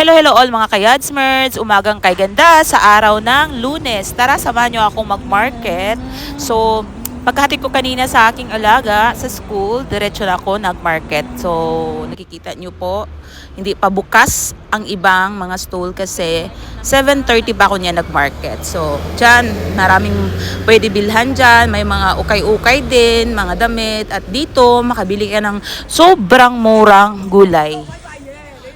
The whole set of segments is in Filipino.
Hello, hello all mga kayadsmerds! Umagang kay ganda sa araw ng lunes. Tara, samahan nyo ako mag-market. So, pagkatid ko kanina sa aking alaga sa school, diretso na ako nag-market. So, nakikita nyo po, hindi pa bukas ang ibang mga stall kasi 7.30 pa ako niya nag-market. So, dyan, maraming pwede bilhan dyan. May mga ukay-ukay din, mga damit. At dito, makabili ka ng sobrang murang gulay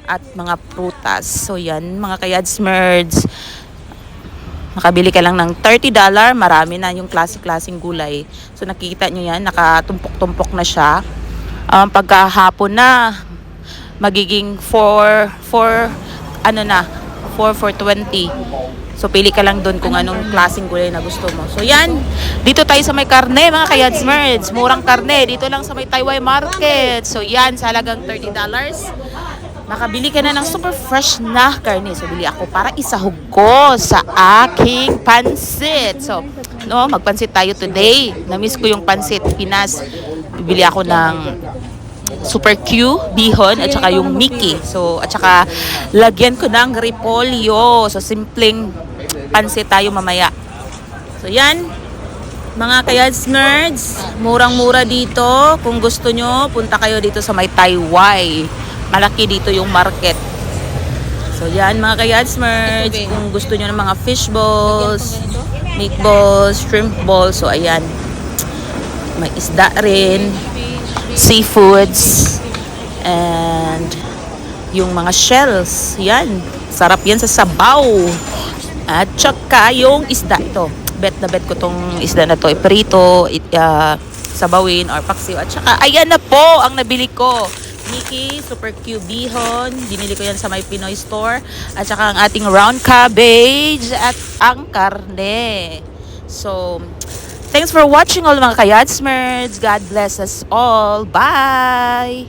at mga prutas. So yan, mga kayadsmerds, makabili ka lang ng $30, marami na yung klase-klaseng gulay. So nakikita nyo yan, nakatumpok-tumpok na siya. Um, pagkahapon na, magiging 4, 4, ano na, 4, 420. So pili ka lang doon kung anong klaseng gulay na gusto mo. So yan, dito tayo sa may karne mga kayadsmerds. Murang karne, dito lang sa may Taiwan Market. So yan, sa halagang $30 makabili ka na ng super fresh na karne. So, bili ako para isahog ko sa aking pansit. So, no, magpansit tayo today. Namiss ko yung pansit Pinas. Bibili ako ng Super Q, bihon, at saka yung Mickey. So, at saka lagyan ko ng repolyo. So, simpleng pansit tayo mamaya. So, yan. Mga kayads nerds, murang-mura dito. Kung gusto nyo, punta kayo dito sa may Taiwan malaki dito yung market. So yan mga kayads merge, kung gusto nyo ng mga fish balls, meatballs, shrimp balls, so ayan. May isda rin, seafoods, and yung mga shells, yan. Sarap yan sa sabaw. At saka yung isda ito. Bet na bet ko tong isda na to. Iprito, it, uh, sabawin, or paksiw. At saka, ayan na po ang nabili ko. Mickey, Super Q Bihon. Binili ko yan sa my Pinoy store. At saka ang ating round cabbage at ang karne. So, thanks for watching all mga kayadsmerds. God bless us all. Bye!